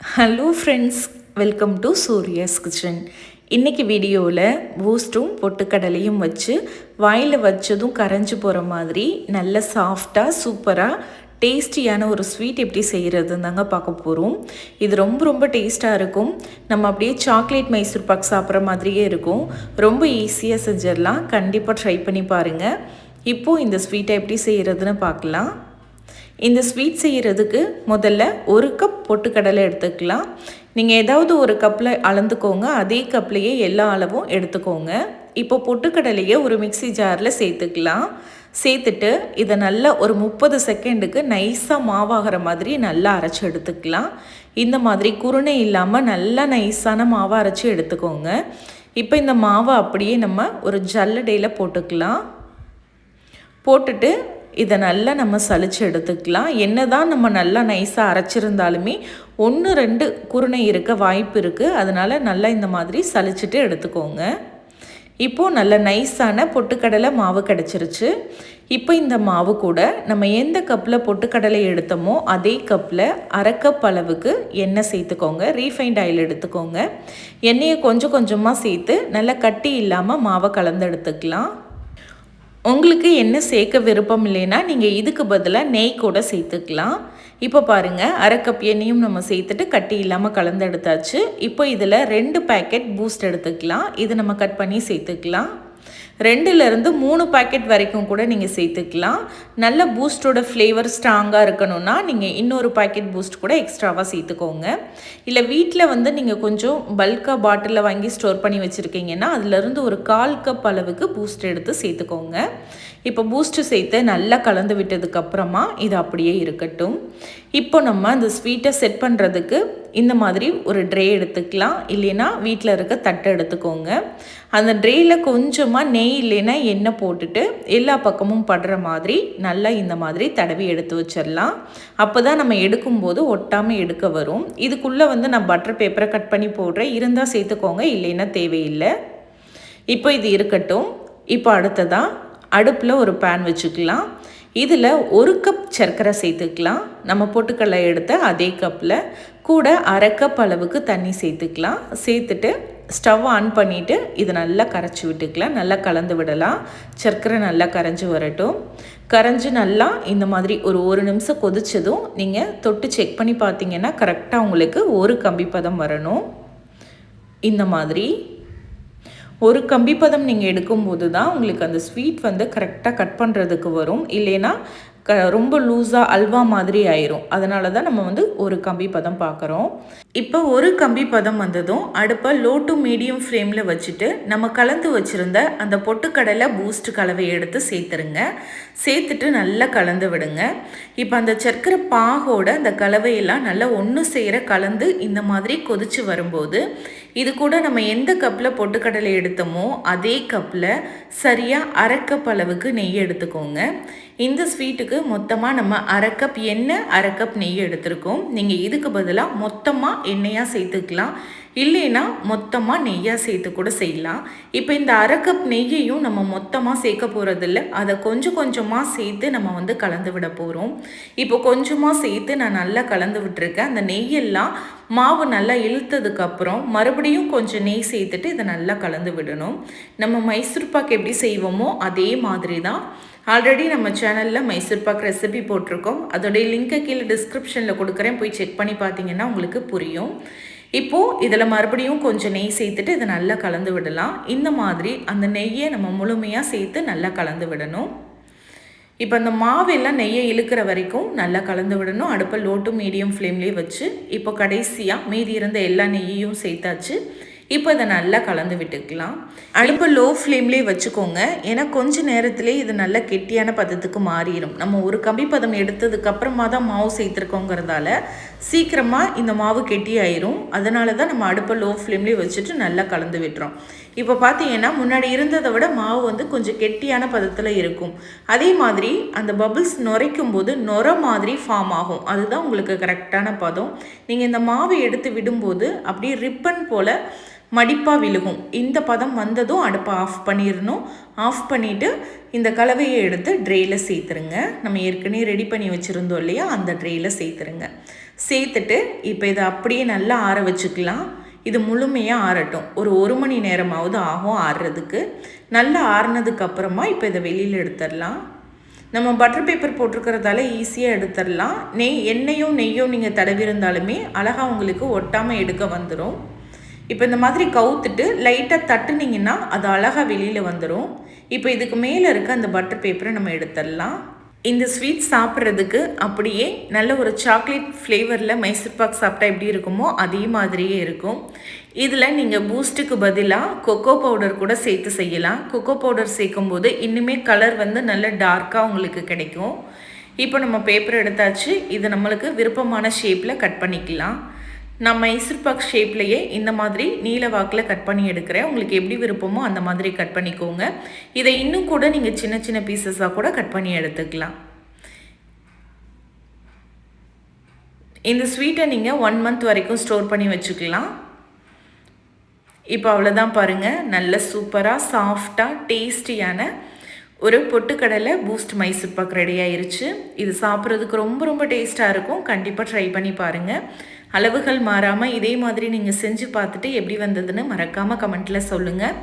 Hello friends welcome to Surya's kitchen இன்றைக்கி வீடியோவில் பூஸ்ட்டும் பொட்டுக்கடலையும் வச்சு வாயில் வச்சதும் கரைஞ்சி போகிற மாதிரி நல்ல சாஃப்டாக சூப்பராக டேஸ்டியான ஒரு ஸ்வீட் எப்படி செய்கிறதுன்னு தாங்க பார்க்க போகிறோம் இது ரொம்ப ரொம்ப டேஸ்ட்டாக இருக்கும். நம்ம அப்படியே சாக்லேட் மைசூர் பாக் சாப்பிட்ற மாதிரியே இருக்கும். ரொம்ப ஈஸியாக செஞ்சிடலாம். கண்டிப்பாக ட்ரை பண்ணி பாருங்கள் இப்போது இந்த ஸ்வீட்டை எப்படி செய்கிறதுன்னு பார்க்கலாம். இந்த ஸ்வீட் செய்கிறதுக்கு முதல்ல ஒரு கப் பொட்டுக்கடலை எடுத்துக்கலாம். நீங்கள் ஏதாவது ஒரு கப்பில் அளந்துக்கோங்க. அதே கப்லேயே எல்லா அளவும் எடுத்துக்கோங்க. இப்போ பொட்டுக்கடலையை ஒரு மிக்சி ஜாரில் சேர்த்துக்கலாம். சேர்த்துட்டு இதை நல்லா ஒரு முப்பது செகண்டுக்கு நைஸாக மாவாகிற மாதிரி நல்லா அரைச்சி எடுத்துக்கலாம். இந்த மாதிரி குருணை இல்லாமல் நல்லா நைஸான மாவை அரைச்சி எடுத்துக்கோங்க. இப்போ இந்த மாவை அப்படியே நம்ம ஒரு ஜல்லடையில் போட்டுக்கலாம். போட்டுட்டு இதை நல்லா நம்ம சளிச்சு எடுத்துக்கலாம். என்ன தான் நம்ம நல்லா நைஸாக அரைச்சிருந்தாலுமே ஒன்று ரெண்டு குருணை இருக்க வாய்ப்பு இருக்குது அதனால் நல்லா இந்த மாதிரி சளிச்சிட்டு எடுத்துக்கோங்க. இப்போது நல்ல நைஸான பொட்டுக்கடலை மாவு கிடச்சிருச்சு. இப்போ இந்த மாவு கூட நம்ம எந்த கப்பில் பொட்டுக்கடலை எடுத்தோமோ அதே கப்பில் அரை கப் அளவுக்கு எண்ணெய் சேர்த்துக்கோங்க. ரீஃபைண்ட் ஆயில் எடுத்துக்கோங்க. எண்ணெயை கொஞ்சம் கொஞ்சமாக சேர்த்து நல்லா கட்டி இல்லாமல் மாவை கலந்து எடுத்துக்கலாம். உங்களுக்கு என்ன சேர்க்க விருப்பம் இல்லைன்னா நீங்கள் இதுக்கு பதிலாக நெய் கூட சேர்த்துக்கலாம். இப்போ பாருங்கள் அரை கப் எண்ணெயும் நம்ம சேர்த்துட்டு கட்டி இல்லாமல் கலந்து எடுத்தாச்சு. இப்போ இதில் ரெண்டு பேக்கெட் பூஸ்ட் எடுத்துக்கலாம். இது நம்ம கட் பண்ணி சேர்த்துக்கலாம். ரெண்டுலேருந்து மூணு பாக்கெட் வரைக்கும் கூட நீங்கள் சேர்த்துக்கலாம். நல்ல பூஸ்டோட ஃப்ளேவர் ஸ்ட்ராங்காக இருக்கணும்னா நீங்கள் இன்னொரு பாக்கெட் பூஸ்ட் கூட எக்ஸ்ட்ராவாக சேர்த்துக்கோங்க. இல்லை வீட்டில் வந்து நீங்கள் கொஞ்சம் பல்காக பாட்டிலில் வாங்கி ஸ்டோர் பண்ணி வச்சுருக்கீங்கன்னா அதுலேருந்து ஒரு கால் கப் அளவுக்கு பூஸ்ட் எடுத்து சேர்த்துக்கோங்க. இப்போ பூஸ்ட்டு சேர்த்து நல்லா கலந்து விட்டதுக்கப்புறமா இது அப்படியே இருக்கட்டும். இப்போ நம்ம அந்த ஸ்வீட்டை செட் பண்ணுறதுக்கு இந்த மாதிரி ஒரு ட்ரே எடுத்துக்கலாம். இல்லைன்னா வீட்டில் இருக்க தட்டை எடுத்துக்கோங்க. அந்த ட்ரேயில் கொஞ்சமாக நெய் இல்லைன்னா எண்ணெய் போட்டுட்டு எல்லா பக்கமும் படுற மாதிரி நல்லா இந்த மாதிரி தடவி எடுத்து வச்சிடலாம். அப்போ தான் நம்ம எடுக்கும்போது ஒட்டாமல் எடுக்க வரும். இதுக்குள்ளே வந்து நான் பட்டர் பேப்பரை கட் பண்ணி போடுறேன். இருந்தால் சேர்த்துக்கோங்க. இல்லைன்னா தேவையில்லை. இப்போ இது இருக்கட்டும். இப்போ அடுத்ததாக அடுப்பில் ஒரு பேன் வச்சுக்கலாம். இதில் ஒரு கப் சர்க்கரை சேர்த்துக்கலாம். நம்ம பொட்டுக்கடலை எடுத்த அதே கப்பில் கூட அரை கப் அளவுக்கு தண்ணி சேர்த்துக்கலாம். சேர்த்துட்டு ஸ்டவ் ஆன் பண்ணிவிட்டு இதை நல்லா கரைச்சி விட்டுக்கலாம். நல்லா கலந்து விடலாம். சர்க்கரை நல்லா கரைஞ்சி வரட்டும். கரைஞ்சி நல்லா இந்த மாதிரி ஒரு ஒரு நிமிஷம் கொதிச்சதும் நீங்கள் தொட்டு செக் பண்ணி பார்த்தீங்கன்னா கரெக்டாக உங்களுக்கு ஒரு கம்பி பதம் வரணும். இந்த மாதிரி ஒரு கம்பிப்பதம் நீங்கள் எடுக்கும்போது தான் உங்களுக்கு அந்த ஸ்வீட் வந்து கரெக்டாக கட் பண்ணுறதுக்கு வரும். இல்லைன்னா க ரொம்ப லூஸாக அல்வா மாதிரி ஆயிரும். அதனால தான் நம்ம வந்து ஒரு கம்பி பதம் பார்க்குறோம் இப்போ ஒரு கம்பி பதம் வந்ததும் அடுப்பை லோ டு மீடியம் ஃப்ளேமில் வச்சுட்டு நம்ம கலந்து வச்சுருந்த அந்த பொட்டுக்கடலை பூஸ்ட் கலவையை எடுத்து சேர்த்துருங்க. சேர்த்துட்டு நல்லா கலந்து விடுங்க. இப்போ அந்த சர்க்கரை பாகோட அந்த கலவையெல்லாம் நல்லா ஒன்று சேர கலந்து இந்த மாதிரி கொதிச்சு வரும்போது இது கூட நம்ம எந்த கப்பில் பொட்டுக்கடலை எடுத்தோமோ அதே கப்பில் சரியாக அரைக்கப் அளவுக்கு நெய் எடுத்துக்கோங்க. இந்த ஸ்வீட்டுக்கு மொத்தமாக நம்ம அரை கப் எண்ணெய் அரை கப் நெய் எடுத்திருக்கோம். நீங்கள் இதுக்கு பதிலாக மொத்தமாக எண்ணெயாக சேர்த்துக்கலாம். இல்லைன்னா மொத்தமாக நெய்யாக சேர்த்து கூட செய்யலாம். இப்போ இந்த அரை கப் நெய்யையும் நம்ம மொத்தமாக சேர்க்க போகிறதில்ல அதை கொஞ்சம் கொஞ்சமாக சேர்த்து நம்ம வந்து கலந்து விட போகிறோம் இப்போ கொஞ்சமாக சேர்த்து நான் நல்லா கலந்து விட்டுருக்கேன். அந்த நெய்யெல்லாம் மாவு நல்லா இழுத்ததுக்கப்புறம் மறுபடியும் கொஞ்சம் நெய் சேர்த்துட்டு இதை நல்லா கலந்து விடணும். நம்ம மைசூர்பாக் எப்படி செய்வோமோ அதே மாதிரி தான். ஆல்ரெடி நம்ம சேனலில் மைசூர் பாக் ரெசிபி போட்டிருக்கோம். அதோடைய லிங்கை கீழே டிஸ்கிரிப்ஷனில் கொடுக்குறேன். போய் செக் பண்ணி பார்த்தீங்கன்னா உங்களுக்கு புரியும். இப்போது இதில் மறுபடியும் கொஞ்சம் நெய் சேர்த்துட்டு இதை நல்லா கலந்து விடலாம். இந்த மாதிரி அந்த நெய்யை நம்ம முழுமையாக சேர்த்து நல்லா கலந்து விடணும். இப்போ அந்த மாவெல்லாம் நெய்யை இழுக்கிற வரைக்கும் நல்லா கலந்து விடணும். அடுப்பை லோ டு மீடியம் ஃப்ளேம்லேயே வச்சு இப்போ கடைசியாக மீதி இருந்த எல்லா நெய்யையும் சேர்த்தாச்சு. இப்போ இதை நல்லா கலந்து விட்டுக்கலாம். அடுப்பை லோ ஃப்ளேம்லேயே வச்சுக்கோங்க. ஏன்னா கொஞ்ச நேரத்திலே இது நல்ல கெட்டியான பதத்துக்கு மாறிடும் நம்ம ஒரு கம்பி பதம் எடுத்ததுக்கு அப்புறமா தான் மாவு சேர்த்துருக்கோங்கிறதால சீக்கிரமாக இந்த மாவு கெட்டி ஆயிரும் அதனால தான் நம்ம அடுப்பை லோ ஃப்ளேம்லேயே வச்சுட்டு நல்லா கலந்து விட்டுறோம். இப்போ பார்த்தீங்கன்னா முன்னாடி இருந்ததை விட மாவு வந்து கொஞ்சம் கெட்டியான பதத்தில் இருக்கும். அதே மாதிரி அந்த பபிள்ஸ் நுரைக்கும் போது நுர மாதிரி ஃபார்ம் ஆகும். அதுதான் உங்களுக்கு கரெக்டான பதம். நீங்கள் இந்த மாவை எடுத்து விடும்போது அப்படியே ரிப்பன் போல் மடிப்பாக விழுகும். இந்த பதம் வந்ததும் அடுப்பை ஆஃப் பண்ணிடணும் ஆஃப் பண்ணிவிட்டு இந்த கலவையை எடுத்து ட்ரேயில் சேர்த்துருங்க. நம்ம ஏற்கனவே ரெடி பண்ணி வச்சுருந்தோம் இல்லையா? அந்த ட்ரேயில் சேர்த்துருங்க. சேர்த்துட்டு இப்போ இதை அப்படியே நல்லா ஆற வச்சுக்கலாம். இது முழுமையாக ஆறட்டும். ஒரு ஒரு மணி நேரமாவது ஆகும் ஆறுறதுக்கு நல்லா ஆறுனதுக்கு அப்புறமா இப்போ இதை வெளியில் எடுத்துடலாம் நம்ம பட்டர் பேப்பர் போட்டிருக்கிறதால ஈஸியாக எடுத்துடலாம் நெய் எண்ணெயும் நெய்யும் நீங்கள் தடவிருந்தாலுமே அழகாக உங்களுக்கு ஒட்டாமல் எடுக்க வந்துடும் இப்போ இந்த மாதிரி கவுத்துட்டு லைட்டாக தட்டுனீங்கன்னா அது அழகாக வெளியில் வந்துடும் இப்போ இதுக்கு மேலே இருக்க அந்த பட்டர் பேப்பரை நம்ம எடுத்துடலாம். இந்த ஸ்வீட் சாப்பிட்றதுக்கு அப்படியே நல்ல ஒரு சாக்லேட் ஃப்ளேவரில் மைசூர் பாக் சாப்பிட்டா எப்படி இருக்குமோ அதே மாதிரியே இருக்கும். இதில் நீங்கள் பூஸ்ட்டுக்கு பதிலாக கொக்கோ பவுடர் கூட சேர்த்து செய்யலாம். கொக்கோ பவுடர் சேர்க்கும் போது இன்னுமே கலர் வந்து நல்ல டார்க்காக உங்களுக்கு கிடைக்கும். இப்போ நம்ம பேப்பர் எடுத்தாச்சு. இது நம்மளுக்கு விருப்பமான ஷேப்பில் கட் பண்ணிக்கலாம். நான் மைசூர் பாக் ஷேப்லேயே இந்த மாதிரி நீல வாக்கில் கட் பண்ணி எடுக்கிறேன். உங்களுக்கு எப்படி விருப்பமோ அந்த மாதிரி கட் பண்ணிக்கோங்க. இதை இன்னும் கூட நீங்கள் சின்ன சின்ன பீசஸாக கூட கட் பண்ணி எடுத்துக்கலாம். இந்த ஸ்வீட்டை நீங்கள் ஒன் மந்த் வரைக்கும் ஸ்டோர் பண்ணி வச்சுக்கலாம். இப்போ அவ்வளோதான் பாருங்கள் நல்ல சூப்பராக சாஃப்டாக டேஸ்டியான ஒரு பொட்டுக்கடலை பூஸ்ட் மைசூர் பாக் ரெடி ஆயிருச்சு. இது சாப்பிட்றதுக்கு ரொம்ப ரொம்ப டேஸ்ட்டாக இருக்கும். கண்டிப்பாக ட்ரை பண்ணி பாருங்கள் அளவுகள் மாறாமல் இதே மாதிரி நீங்கள் செஞ்சு பார்த்துட்டு எப்படி வந்ததுன்னு மறக்காமல் கமெண்ட்டில் சொல்லுங்கள்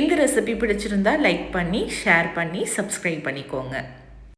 இந்த ரெசிபி பிடிச்சிருந்தா லைக் பண்ணி ஷேர் பண்ணி சப்ஸ்கிரைப் பண்ணிக்கோங்க.